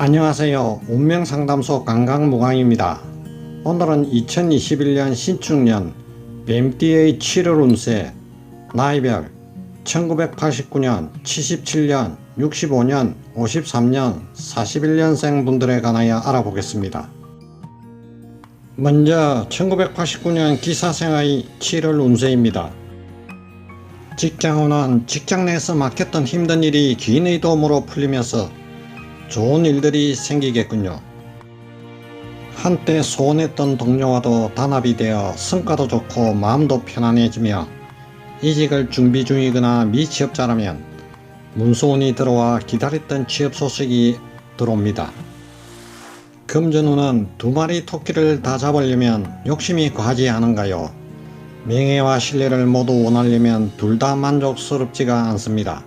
안녕하세요. 운명상담소 강강무강입니다. 오늘은 2021년 신축년 뱀띠의 7월 운세 나이별 1989년, 77년, 65년, 53년, 41년생 분들에 관하여 알아보겠습니다. 먼저 1989년 기사생의 7월 운세입니다. 직장운은 직장 내에서 맡겼던 힘든 일이 기인의 도움으로 풀리면서 좋은 일들이 생기겠군요. 한때 소원했던 동료와도 단합이 되어 성과도 좋고 마음도 편안해지며 이직을 준비 중이거나 미취업자라면 문소원이 들어와 기다렸던 취업 소식이 들어옵니다. 금전운은 두 마리 토끼를 다 잡으려면 욕심이 과하지 않은가요? 명예와 신뢰를 모두 원하려면 둘 다 만족스럽지가 않습니다.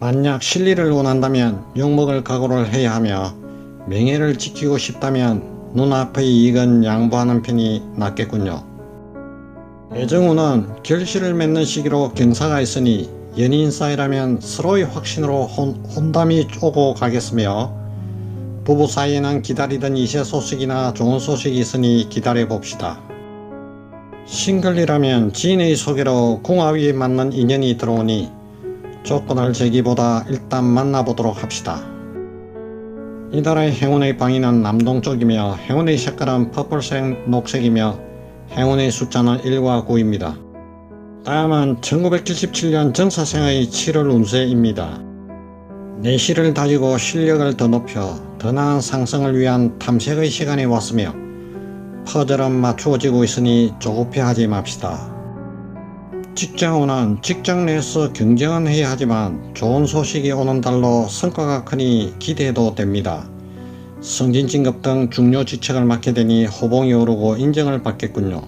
만약 실리를 원한다면 욕먹을 각오를 해야 하며 명예를 지키고 싶다면 눈앞의 이익은 양보하는 편이 낫겠군요. 애정운은 결실을 맺는 시기로 경사가 있으니 연인 사이라면 서로의 확신으로 혼, 혼담이 오고 가겠으며 부부 사이에는 기다리던 이세 소식이나 좋은 소식이 있으니 기다려 봅시다. 싱글이라면 지인의 소개로 궁합이 맞는 인연이 들어오니 조건을 제기보다 일단 만나보도록 합시다. 이달의 행운의 방위는 남동쪽이며 행운의 색깔은 퍼플색 녹색이며 행운의 숫자는 1과 9입니다. 다음은 1977년 정사생의 7월 운세입니다. 내실을 다지고 실력을 더 높여 더 나은 상승을 위한 탐색의 시간이 왔으며 퍼즐은 맞추어지고 있으니 조급해하지 맙시다. 직장운은 직장 내에서 경쟁은 해야 하지만 좋은 소식이 오는 달로 성과가 크니 기대해도 됩니다. 승진 진급 등 중요 직책을 맡게 되니 호봉이 오르고 인정을 받겠군요.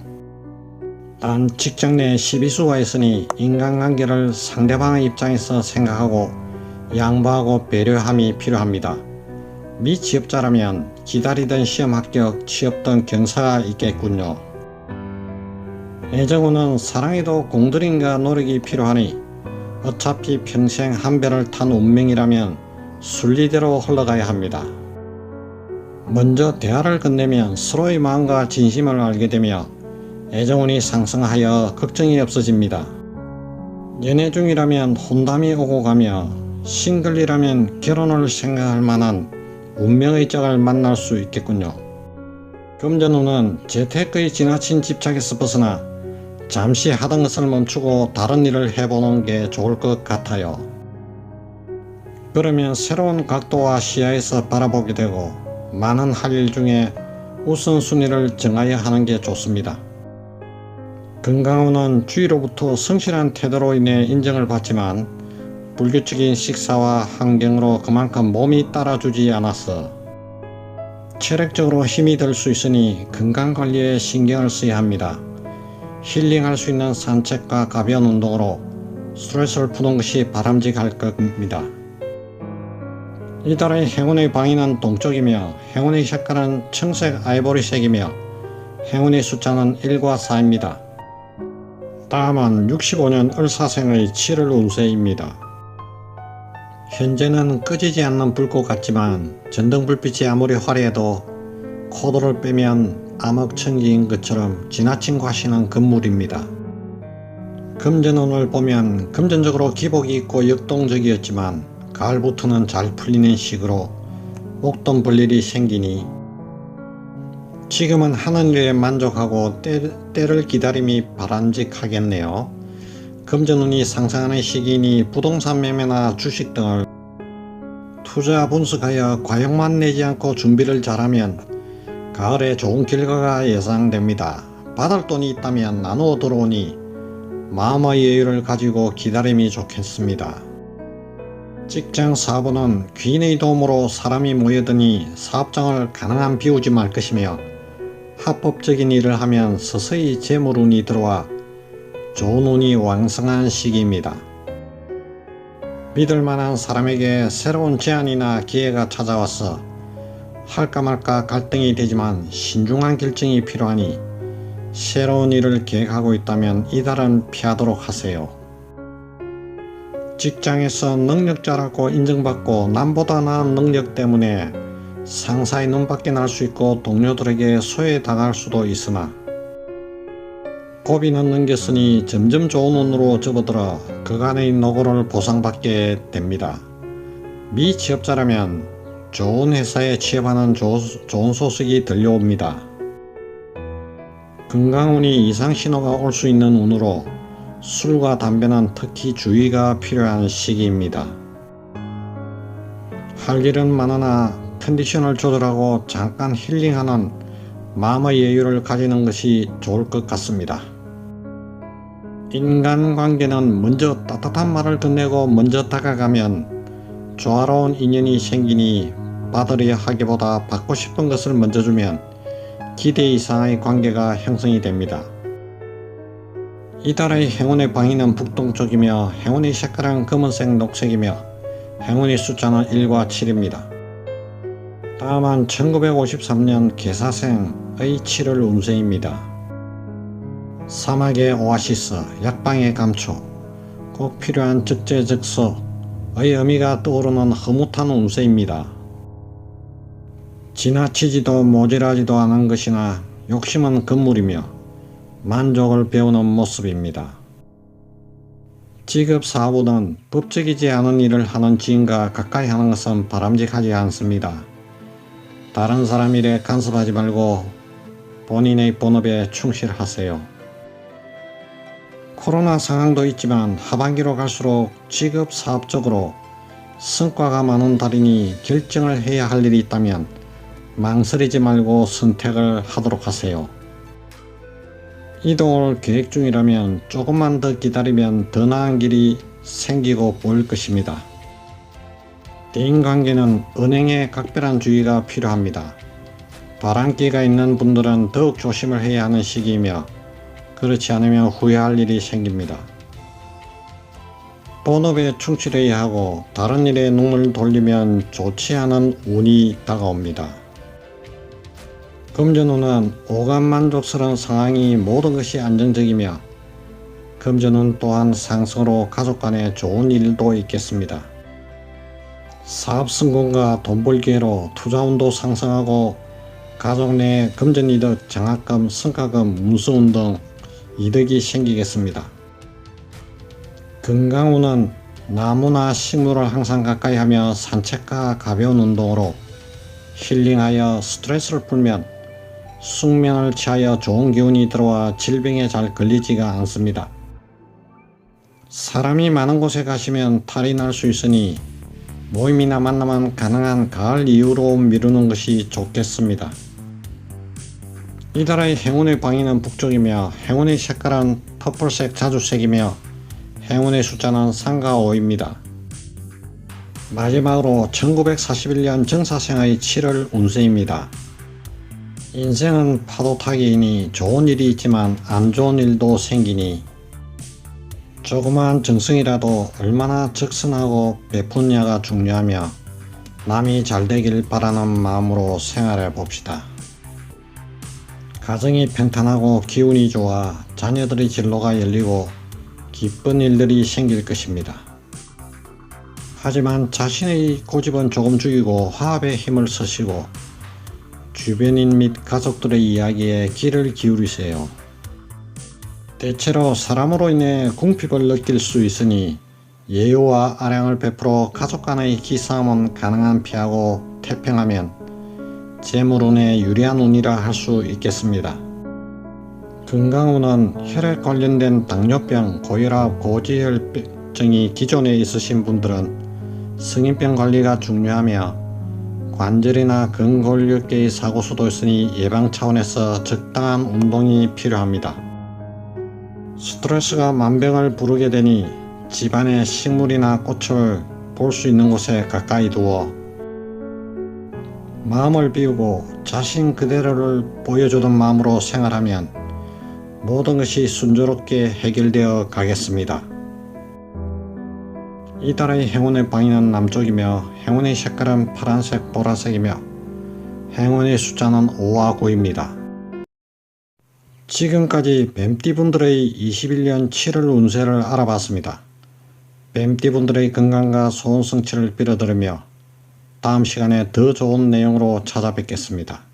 단 직장 내에 시비수가 있으니 인간관계를 상대방의 입장에서 생각하고 양보하고 배려함이 필요합니다. 미취업자라면 기다리던 시험 합격, 취업 등 경사가 있겠군요. 애정운은 사랑에도 공들임과 노력이 필요하니 어차피 평생 한 배를 탄 운명이라면 순리대로 흘러가야 합니다. 먼저 대화를 끝내면 서로의 마음과 진심을 알게 되며 애정운이 상승하여 걱정이 없어집니다. 연애 중이라면 혼담이 오고 가며 싱글이라면 결혼을 생각할 만한 운명의 짝을 만날 수 있겠군요. 금전운은 재테크에 지나친 집착에서 벗어나 잠시 하던 것을 멈추고 다른 일을 해보는 게 좋을 것 같아요. 그러면 새로운 각도와 시야에서 바라보게 되고 많은 할 일 중에 우선순위를 정하여 하는 게 좋습니다. 건강운은 주위로부터 성실한 태도로 인해 인정을 받지만 불규칙인 식사와 환경으로 그만큼 몸이 따라주지 않아서 체력적으로 힘이 들 수 있으니 건강관리에 신경을 써야 합니다. 힐링할 수 있는 산책과 가벼운 운동으로 스트레스를 푸는 것이 바람직할 겁니다. 이달의 행운의 방위는 동쪽이며 행운의 색깔은 청색 아이보리색이며 행운의 숫자는 1과 4입니다. 다음은 65년 을사생의 7월 운세입니다. 현재는 꺼지지 않는 불꽃 같지만 전등불빛이 아무리 화려해도 코드를 빼면 암흑천기인 것처럼 지나친 과시는 금물입니다. 금전운을 보면 금전적으로 기복이 있고 역동적이었지만 가을부터는 잘 풀리는 식으로 목돈 벌 일이 생기니 지금은 하는 일에 만족하고 때, 때를 기다림이 바람직하겠네요. 금전운이 상승하는 시기니 부동산 매매나 주식 등을 투자 분석하여 과욕만 내지 않고 준비를 잘하면 가을에 좋은 결과가 예상됩니다. 받을 돈이 있다면 나누어 들어오니 마음의 여유를 가지고 기다림이 좋겠습니다. 직장 사업은 귀인의 도움으로 사람이 모여드니 사업장을 가능한 비우지 말 것이며 합법적인 일을 하면 서서히 재물운이 들어와 좋은 운이 왕성한 시기입니다. 믿을 만한 사람에게 새로운 제안이나 기회가 찾아와서 할까 말까 갈등이 되지만 신중한 결정이 필요하니 새로운 일을 계획하고 있다면 이달은 피하도록 하세요. 직장에서 능력자라고 인정받고 남보다 나은 능력 때문에 상사의 눈밖에 날 수 있고 동료들에게 소외당할 수도 있으나 고비는 넘겼으니 점점 좋은 운으로 접어들어 그간의 노고를 보상받게 됩니다. 미 취업자라면 좋은 회사에 취업하는 조, 좋은 소식이 들려옵니다. 건강운이 이상 신호가 올 수 있는 운으로 술과 담배는 특히 주의가 필요한 시기입니다. 할 일은 많으나 컨디션을 조절하고 잠깐 힐링하는 마음의 여유를 가지는 것이 좋을 것 같습니다. 인간관계는 먼저 따뜻한 말을 건네고 먼저 다가가면 조화로운 인연이 생기니 받으려 하기보다 받고 싶은 것을 먼저 주면 기대 이상의 관계가 형성이 됩니다. 이달의 행운의 방위는 북동쪽이며 행운의 색깔은 검은색 녹색이며 행운의 숫자는 1과 7입니다. 다음은 1953년 개사생의 7월 운세입니다. 사막의 오아시스, 약방의 감초, 꼭 필요한 적재적소의 의미가 떠오르는 흐뭇한 운세입니다. 지나치지도 모자라지도 않은 것이나 욕심은 건물이며 만족을 배우는 모습입니다. 직업 사업은 법적이지 않은 일을 하는 지인과 가까이 하는 것은 바람직하지 않습니다. 다른 사람 일에 간섭하지 말고 본인의 본업에 충실하세요. 코로나 상황도 있지만 하반기로 갈수록 직업 사업적으로 성과가 많은 달이니 결정을 해야 할 일이 있다면 망설이지 말고 선택을 하도록 하세요. 이동을 계획 중이라면 조금만 더 기다리면 더 나은 길이 생기고 보일 것입니다. 대인관계는 은행에 각별한 주의가 필요합니다. 바람기가 있는 분들은 더욱 조심을 해야 하는 시기이며 그렇지 않으면 후회할 일이 생깁니다. 본업에 충실해야 하고 다른 일에 눈을 돌리면 좋지 않은 운이 다가옵니다. 금전운은 오감 만족스러운 상황이 모든 것이 안정적이며 금전운 또한 상승으로 가족 간에 좋은 일도 있겠습니다. 사업 성공과 돈 벌 기회로 투자운도 상승하고 가족 내 금전이득, 장학금, 성과금, 문서운 등 이득이 생기겠습니다. 건강운은 나무나 식물을 항상 가까이 하며 산책과 가벼운 운동으로 힐링하여 스트레스를 풀면 숙면을 취하여 좋은 기운이 들어와 질병에 잘 걸리지가 않습니다. 사람이 많은 곳에 가시면 탈이 날 수 있으니 모임이나 만남은 가능한 가을 이후로 미루는 것이 좋겠습니다. 이달의 행운의 방위는 북쪽이며 행운의 색깔은 퍼플색 자주색이며 행운의 숫자는 3과 5입니다. 마지막으로 1941년 정사생의 7월 운세입니다. 인생은 파도 타기이니 좋은 일이 있지만 안 좋은 일도 생기니 조그마한 정성이라도 얼마나 적선하고 베푸냐가 중요하며 남이 잘 되길 바라는 마음으로 생활해 봅시다. 가정이 평탄하고 기운이 좋아 자녀들의 진로가 열리고 기쁜 일들이 생길 것입니다. 하지만 자신의 고집은 조금 죽이고 화합에 힘을 쓰시고 주변인 및 가족들의 이야기에 귀를 기울이세요. 대체로 사람으로 인해 궁핍을 느낄 수 있으니 예우와 아량을 베풀어 가족 간의 기싸움은 가능한 피하고 태평하면 재물운에 유리한 운이라 할 수 있겠습니다. 건강운은 혈액 관련된 당뇨병, 고혈압, 고지혈증이 기존에 있으신 분들은 성인병 관리가 중요하며 관절이나 근골격계의 사고 수도 있으니 예방 차원에서 적당한 운동이 필요합니다. 스트레스가 만병을 부르게 되니 집안의 식물이나 꽃을 볼 수 있는 곳에 가까이 두어 마음을 비우고 자신 그대로를 보여주던 마음으로 생활하면 모든 것이 순조롭게 해결되어 가겠습니다. 이달의 행운의 방위는 남쪽이며 행운의 색깔은 파란색, 보라색이며 행운의 숫자는 5와 9입니다. 지금까지 뱀띠분들의 21년 7월 운세를 알아봤습니다. 뱀띠분들의 건강과 소원 성취를 빌어드리며 다음 시간에 더 좋은 내용으로 찾아뵙겠습니다.